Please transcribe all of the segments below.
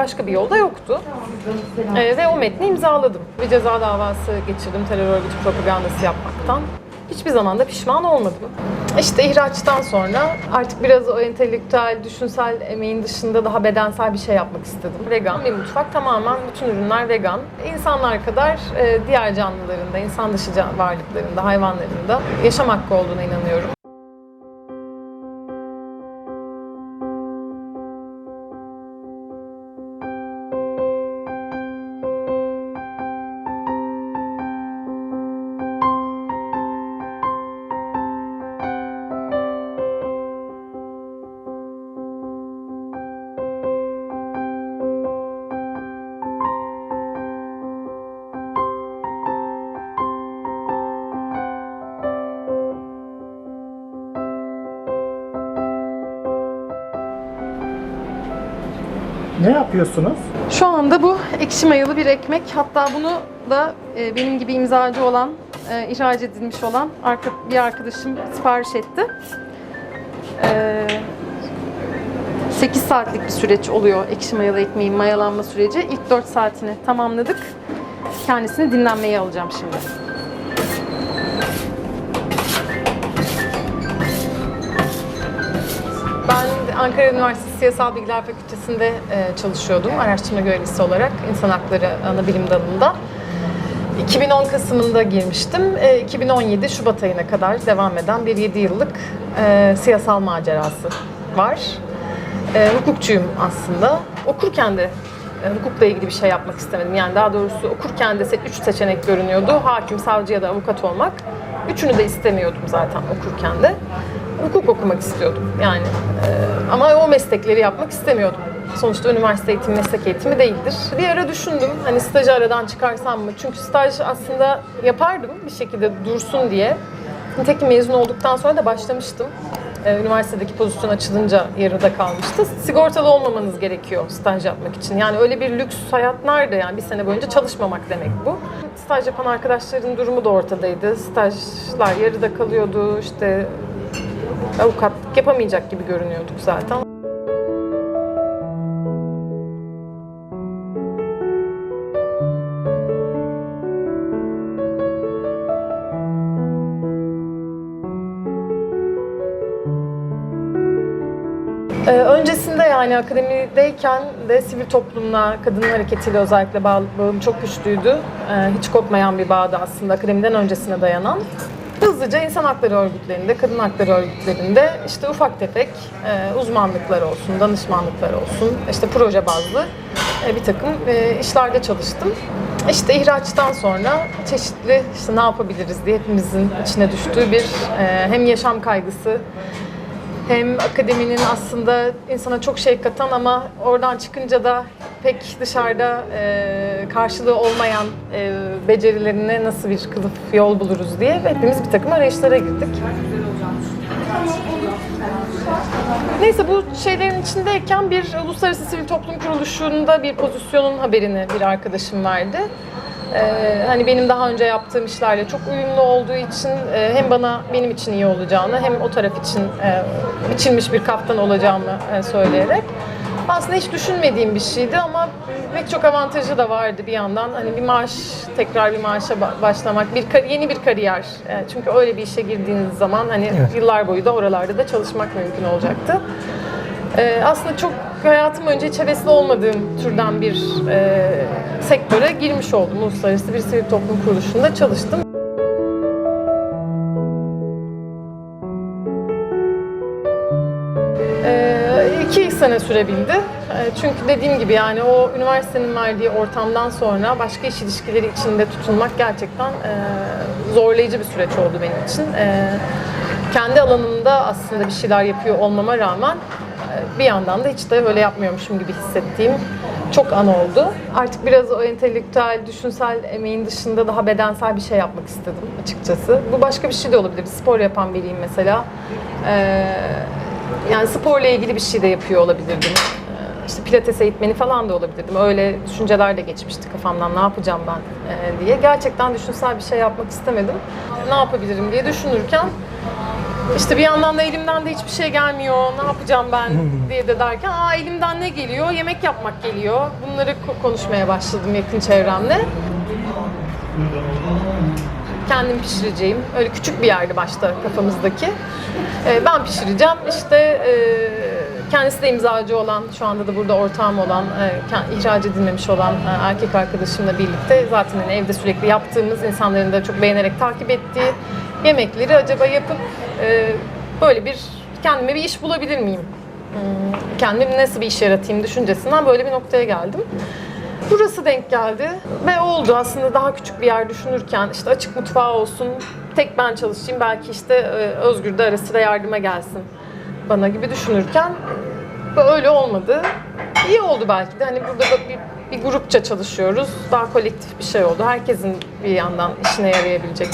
başka bir yolda yoktu. Ee, ve o metni imzaladım. Bir ceza davası geçirdim terör örgütü propagandası yapmaktan. Hiçbir zaman da pişman olmadım. İşte ihraçtan sonra artık biraz o entelektüel, düşünsel emeğin dışında daha bedensel bir şey yapmak istedim. Vegan bir mutfak tamamen bütün ürünler vegan. İnsanlar kadar e, diğer canlıların da, insan dışı can- varlıkların da, hayvanların da yaşam hakkı olduğuna inanıyorum. Ne yapıyorsunuz? Şu anda bu ekşi mayalı bir ekmek. Hatta bunu da e, benim gibi imzacı olan, e, ihraç edilmiş olan arka, bir arkadaşım sipariş etti. E, 8 saatlik bir süreç oluyor ekşi mayalı ekmeğin mayalanma süreci. İlk 4 saatini tamamladık. Kendisini dinlenmeye alacağım şimdi. Ankara Üniversitesi Siyasal Bilgiler Fakültesi'nde e, çalışıyordum araştırma görevlisi olarak insan hakları ana bilim dalında. 2010 Kasım'ında girmiştim. E, 2017 Şubat ayına kadar devam eden bir 7 yıllık e, siyasal macerası var. E, hukukçuyum aslında. Okurken de e, hukukla ilgili bir şey yapmak istemedim. Yani daha doğrusu okurken de 3 seçenek görünüyordu. Hakim, savcı ya da avukat olmak. Üçünü de istemiyordum zaten okurken de. Hukuk okumak istiyordum yani. E, ama o meslekleri yapmak istemiyordum. Sonuçta üniversite eğitimi meslek eğitimi değildir. Bir ara düşündüm hani stajı aradan çıkarsam mı? Çünkü staj aslında yapardım bir şekilde dursun diye. Nitekim mezun olduktan sonra da başlamıştım. Üniversitedeki pozisyon açılınca yarıda kalmıştı. Sigortalı olmamanız gerekiyor staj yapmak için. Yani öyle bir lüks hayat nerede yani bir sene boyunca çalışmamak demek bu. Staj yapan arkadaşların durumu da ortadaydı. Stajlar yarıda kalıyordu. İşte avukatlık yapamayacak gibi görünüyorduk zaten. Ee, öncesinde yani akademideyken de sivil toplumla, kadın hareketiyle özellikle bağ- bağım çok güçlüydü. Ee, hiç kopmayan bir bağdı aslında akademiden öncesine dayanan. Hızlıca insan hakları örgütlerinde, kadın hakları örgütlerinde işte ufak tefek e, uzmanlıklar olsun, danışmanlıklar olsun, işte proje bazlı e, bir takım e, işlerde çalıştım. İşte ihraçtan sonra çeşitli işte ne yapabiliriz diye hepimizin içine düştüğü bir e, hem yaşam kaygısı hem akademinin aslında insana çok şey katan ama oradan çıkınca da pek dışarıda e, karşılığı olmayan e, becerilerine nasıl bir kılıf yol buluruz diye hepimiz bir takım arayışlara girdik. Neyse bu şeylerin içindeyken bir uluslararası sivil toplum kuruluşunda bir pozisyonun haberini bir arkadaşım verdi. Ee, hani benim daha önce yaptığım işlerle çok uyumlu olduğu için e, hem bana benim için iyi olacağını hem o taraf için e, biçilmiş bir kaftan olacağımı e, söyleyerek aslında hiç düşünmediğim bir şeydi ama pek çok avantajı da vardı bir yandan. Hani bir maaş, tekrar bir maaşa ba- başlamak, bir yeni bir kariyer. E, çünkü öyle bir işe girdiğiniz zaman hani yıllar boyu da oralarda da çalışmak mümkün olacaktı. Ee, aslında çok hayatım önce hiç olmadığım türden bir e, sektöre girmiş oldum. Uluslararası bir sivil toplum kuruluşunda çalıştım. Ee, iki sene sürebildi. Ee, çünkü dediğim gibi yani o üniversitenin verdiği ortamdan sonra başka iş ilişkileri içinde tutunmak gerçekten e, zorlayıcı bir süreç oldu benim için. E, kendi alanımda aslında bir şeyler yapıyor olmama rağmen e, bir yandan da hiç de öyle yapmıyormuşum gibi hissettiğim çok an oldu. Artık biraz o entelektüel, düşünsel emeğin dışında daha bedensel bir şey yapmak istedim açıkçası. Bu başka bir şey de olabilir. Spor yapan biriyim mesela. Ee, yani sporla ilgili bir şey de yapıyor olabilirdim. Ee, İşte pilates eğitmeni falan da olabilirdim. Öyle düşünceler de geçmişti kafamdan. Ne yapacağım ben e, diye. Gerçekten düşünsel bir şey yapmak istemedim. Ne yapabilirim diye düşünürken İşte bir yandan da elimden de hiçbir şey gelmiyor. Ne yapacağım ben diye de derken aa elimden ne geliyor? Yemek yapmak geliyor. Bunları ko- konuşmaya başladım yakın çevremle. Kendim pişireceğim. Öyle küçük bir yerdi başta kafamızdaki. Ee, ben pişireceğim. İşte e, kendisi de imzacı olan, şu anda da burada ortağım olan, e, ihraç edilmemiş olan e, erkek arkadaşımla birlikte zaten hani evde sürekli yaptığımız, insanların da çok beğenerek takip ettiği yemekleri acaba yapıp e, böyle bir kendime bir iş bulabilir miyim? Hmm, Kendime nasıl bir iş yaratayım düşüncesinden böyle bir noktaya geldim. Burası denk geldi ve oldu aslında daha küçük bir yer düşünürken işte açık mutfağı olsun, tek ben çalışayım belki işte e, Özgür de ara yardıma gelsin bana gibi düşünürken böyle olmadı. İyi oldu belki de hani burada da bir, bir grupça çalışıyoruz. Daha kolektif bir şey oldu. Herkesin bir yandan işine yarayabilecek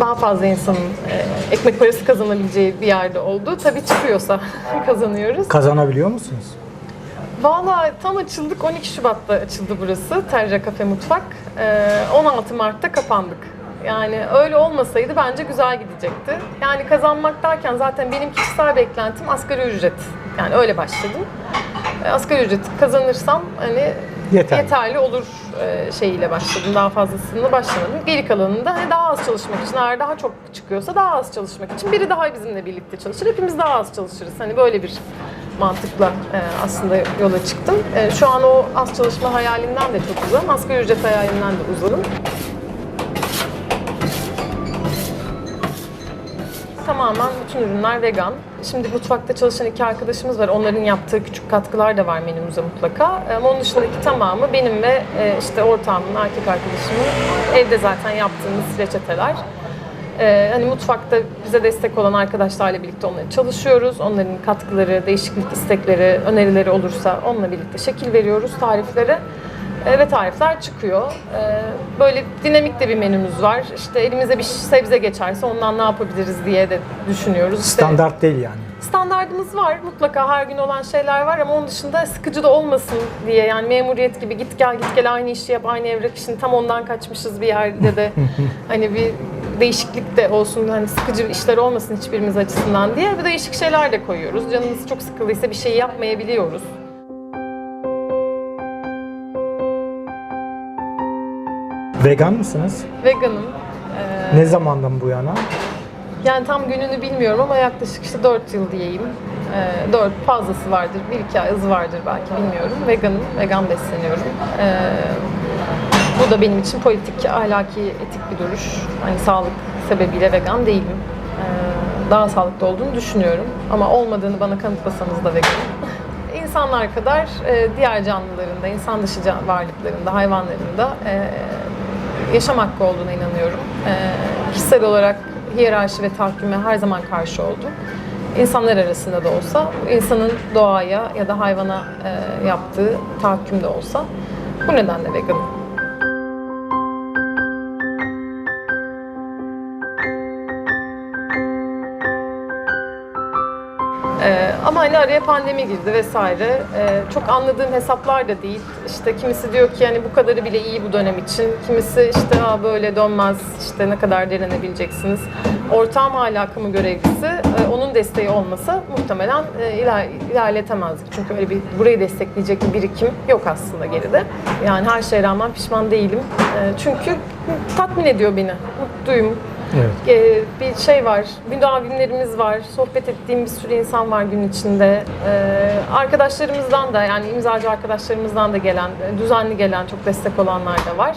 daha fazla insanın e, ekmek parası kazanabileceği bir yerde oldu. Tabii çıkıyorsa kazanıyoruz. Kazanabiliyor musunuz? Valla tam açıldık. 12 Şubat'ta açıldı burası. Terra Cafe Mutfak. Ee, 16 Mart'ta kapandık. Yani öyle olmasaydı bence güzel gidecekti. Yani kazanmak derken zaten benim kişisel beklentim asgari ücret. Yani öyle başladım. Ee, asgari ücret kazanırsam hani Yeterli. yeterli olur e, şeyiyle başladım. Daha fazlasını başlamadım. Geri kalanında hani daha az çalışmak için, eğer daha çok çıkıyorsa daha az çalışmak için biri daha bizimle birlikte çalışır. Hepimiz daha az çalışırız. Hani böyle bir mantıkla e, aslında yola çıktım. E, şu an o az çalışma hayalinden de çok uzağım. Asgari ücret hayalinden de uzağım. Tamamen bütün ürünler vegan. Şimdi mutfakta çalışan iki arkadaşımız var. Onların yaptığı küçük katkılar da var menümüze mutlaka. Ama onun dışındaki tamamı benim ve e, işte ortağımın, erkek arkadaşımın evde zaten yaptığımız reçeteler. Ee, hani mutfakta bize destek olan arkadaşlarla birlikte onları çalışıyoruz. Onların katkıları, değişiklik istekleri, önerileri olursa onunla birlikte şekil veriyoruz tariflere. Ee, ve tarifler çıkıyor. Ee, böyle dinamik de bir menümüz var. İşte elimize bir sebze geçerse ondan ne yapabiliriz diye de düşünüyoruz. İşte Standart değil yani. standardımız var. Mutlaka her gün olan şeyler var ama onun dışında sıkıcı da olmasın diye yani memuriyet gibi git gel git gel aynı işi yap aynı evrak işini tam ondan kaçmışız bir yerde de hani bir değişiklik de olsun hani sıkıcı işler olmasın hiçbirimiz açısından diye bir değişik şeyler de koyuyoruz. Canımız çok sıkıldıysa bir şey yapmayabiliyoruz. Vegan mısınız? Veganım. Ee, Ne zamandan bu yana? Yani tam gününü bilmiyorum ama yaklaşık işte 4 yıl diyeyim. Ee, 4 fazlası vardır, 1-2 ay azı vardır belki bilmiyorum. Veganım, vegan besleniyorum. Ee, bu da benim için politik, ahlaki, etik bir duruş. Hani sağlık sebebiyle vegan değilim. Ee, daha sağlıklı olduğunu düşünüyorum. Ama olmadığını bana kanıtlasanız da veganım. İnsanlar kadar e, diğer canlıların da, insan dışı can- varlıkların da, hayvanların da e, yaşam hakkı olduğuna inanıyorum. Ee, kişisel olarak hiyerarşi ve tahkime her zaman karşı oldum. İnsanlar arasında da olsa, insanın doğaya ya da hayvana e, yaptığı tahakküm de olsa bu nedenle veganım. Ama hani araya pandemi girdi vesaire. Ee, çok anladığım hesaplar da değil. İşte kimisi diyor ki yani bu kadarı bile iyi bu dönem için. Kimisi işte ha böyle dönmez işte ne kadar direnebileceksiniz. Ortağım hala kamu görevlisi. Ee, onun desteği olmasa muhtemelen e, iler, ilerletemezdik. Çünkü öyle bir burayı destekleyecek bir birikim yok aslında geride. Yani her şeye rağmen pişman değilim. Ee, çünkü tatmin ediyor beni. Mutluyum. Evet. Ee, bir şey var, müdavimlerimiz var, sohbet ettiğim bir sürü insan var gün içinde. Ee, arkadaşlarımızdan da yani imzacı arkadaşlarımızdan da gelen, düzenli gelen çok destek olanlar da var.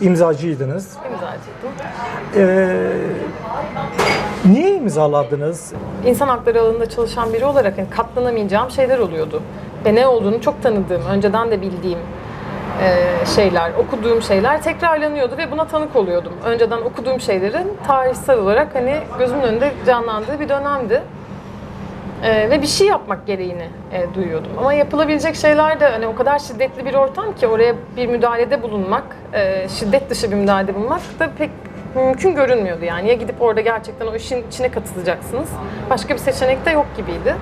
İmzacıydınız. İmzacıydım. Ee, niye imzaladınız? İnsan hakları alanında çalışan biri olarak yani katlanamayacağım şeyler oluyordu. Ve ne olduğunu çok tanıdığım, önceden de bildiğim şeyler, okuduğum şeyler tekrarlanıyordu ve buna tanık oluyordum. Önceden okuduğum şeylerin tarihsel olarak hani gözümün önünde canlandığı bir dönemdi. Ee, ve bir şey yapmak gereğini e, duyuyordum. Ama yapılabilecek şeyler de hani o kadar şiddetli bir ortam ki oraya bir müdahalede bulunmak, e, şiddet dışı bir müdahalede bulunmak da pek mümkün görünmüyordu yani. Ya gidip orada gerçekten o işin içine katılacaksınız. Başka bir seçenek de yok gibiydi.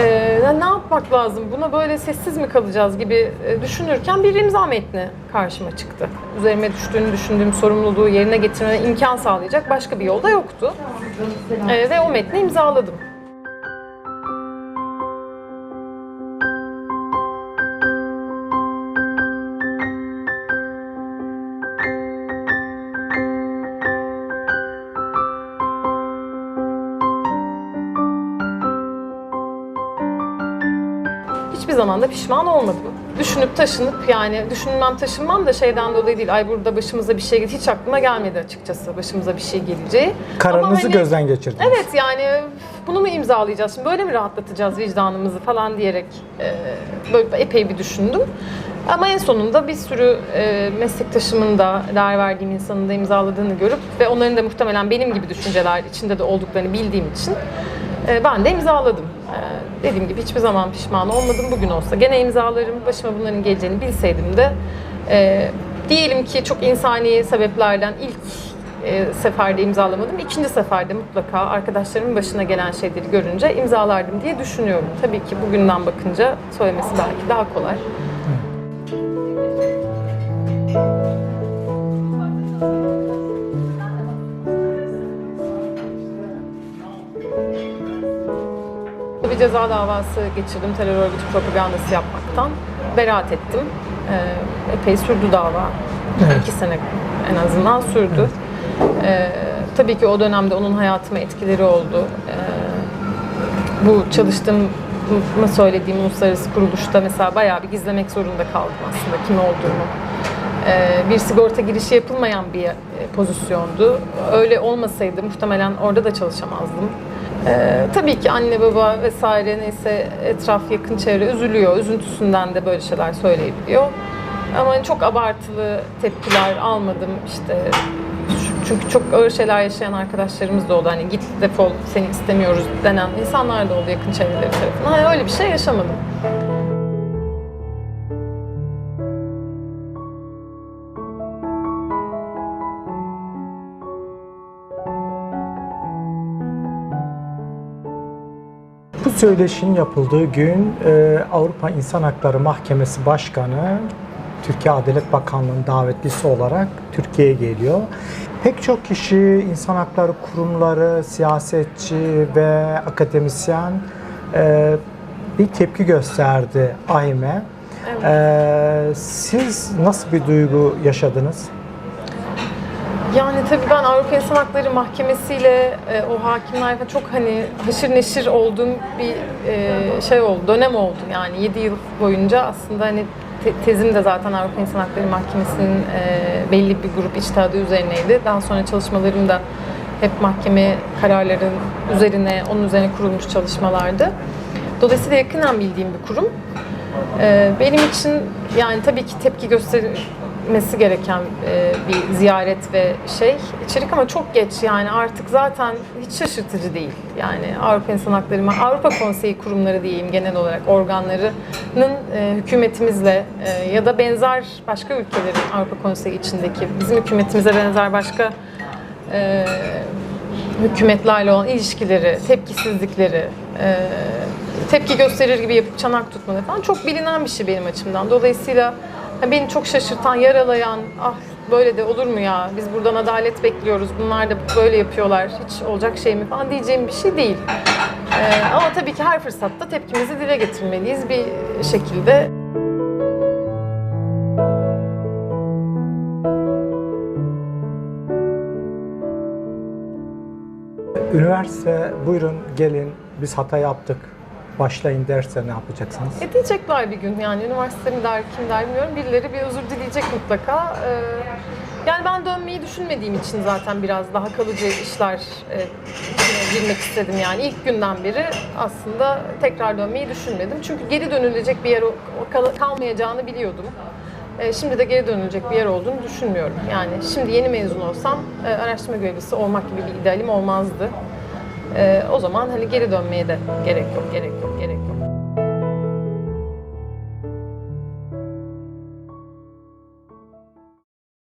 Ee, ne yapmak lazım? Buna böyle sessiz mi kalacağız gibi e, düşünürken bir imza metni karşıma çıktı. Üzerime düştüğünü düşündüğüm sorumluluğu yerine getirmene imkan sağlayacak başka bir yol da yoktu. E, ve o metni imzaladım. Zaman da pişman olmadım. Düşünüp taşınıp yani düşünmem taşınmam da şeyden dolayı değil. Ay burada başımıza bir şey geldi. Hiç aklıma gelmedi açıkçası başımıza bir şey geleceği. Kararınızı hani- gözden geçirdiniz. Evet yani bunu mu imzalayacağız şimdi böyle mi rahatlatacağız vicdanımızı falan diyerek e, böyle epey bir düşündüm. Ama en sonunda bir sürü e, meslektaşımın da değer verdiğim insanın da imzaladığını görüp ve onların da muhtemelen benim gibi düşünceler içinde de olduklarını bildiğim için e, ben de imzaladım. E, dediğim gibi hiçbir zaman pişman olmadım. Bugün olsa gene imzalarım. Başıma bunların geleceğini bilseydim de e, diyelim ki çok insani sebeplerden ilk e, seferde imzalamadım. İkinci seferde mutlaka arkadaşlarımın başına gelen şeyleri görünce imzalardım diye düşünüyorum. Tabii ki bugünden bakınca söylemesi belki daha kolay. Ceza davası geçirdim terör örgütü propagandası yapmaktan. Beraat ettim. Ee, epey sürdü dava. Evet. İki sene en azından sürdü. Ee, tabii ki o dönemde onun hayatıma etkileri oldu. Ee, bu çalıştığım söylediğim uluslararası kuruluşta mesela bayağı bir gizlemek zorunda kaldım aslında kim olduğumu. Ee, bir sigorta girişi yapılmayan bir e, pozisyondu. Öyle olmasaydı muhtemelen orada da çalışamazdım. Ee, tabii ki anne baba vesaire neyse etraf yakın çevre üzülüyor. Üzüntüsünden de böyle şeyler söyleyebiliyor. Ama çok abartılı tepkiler almadım işte. Çünkü çok ağır şeyler yaşayan arkadaşlarımız da oldu. Hani git defol seni istemiyoruz denen insanlar da oldu yakın çevreleri tarafından. Hani öyle bir şey yaşamadım. Söyleşinin yapıldığı gün e, Avrupa İnsan Hakları Mahkemesi Başkanı Türkiye Adalet Bakanlığı'nın davetlisi olarak Türkiye'ye geliyor. Pek çok kişi, insan hakları kurumları, siyasetçi ve akademisyen e, bir tepki gösterdi AİM'e. E, siz nasıl bir duygu yaşadınız? Yani tabii ben Avrupa İnsan Hakları Mahkemesi ile e, o hakimler çok hani haşır neşir olduğum bir e, şey oldu, dönem oldu. Yani 7 yıl boyunca aslında hani te- tezim de zaten Avrupa İnsan Hakları Mahkemesi'nin e, belli bir grup içtihadı üzerineydi. Daha sonra çalışmalarım da hep mahkeme kararların üzerine, onun üzerine kurulmuş çalışmalardı. Dolayısıyla yakından bildiğim bir kurum. Ee, Benim için yani tabii ki tepki göstermesi gereken e, bir ziyaret ve şey içerik ama çok geç yani artık zaten hiç şaşırtıcı değil. Yani Avrupa İnsan Hakları, Avrupa Konseyi kurumları diyeyim genel olarak organlarının e, hükümetimizle e, ya da benzer başka ülkelerin Avrupa Konseyi içindeki bizim hükümetimize benzer başka hükümetlerle olan ilişkileri, tepkisizlikleri, tepki gösterir gibi yapıp çanak tutmaları falan çok bilinen bir şey benim açımdan. Dolayısıyla beni çok şaşırtan, yaralayan, ah böyle de olur mu ya, biz buradan adalet bekliyoruz, bunlar da böyle yapıyorlar, hiç olacak şey mi falan diyeceğim bir şey değil. E, ama tabii ki her fırsatta tepkimizi dile getirmeliyiz bir şekilde. Üniversite buyurun gelin. Biz hata yaptık başlayın derse ne yapacaksınız? E diyecekler bir gün yani üniversite mi der kim der bilmiyorum. Birileri bir özür dileyecek mutlaka. Ee, yani ben dönmeyi düşünmediğim için zaten biraz daha kalıcı işler e, girmek istedim yani. ilk günden beri aslında tekrar dönmeyi düşünmedim. Çünkü geri dönülecek bir yer kal- kalmayacağını biliyordum. E, Şimdi de geri dönülecek bir yer olduğunu düşünmüyorum. Yani şimdi yeni mezun olsam e, araştırma görevlisi olmak gibi bir idealim olmazdı. E, o zaman hani geri dönmeye de gerek yok, gerek yok, gerek yok.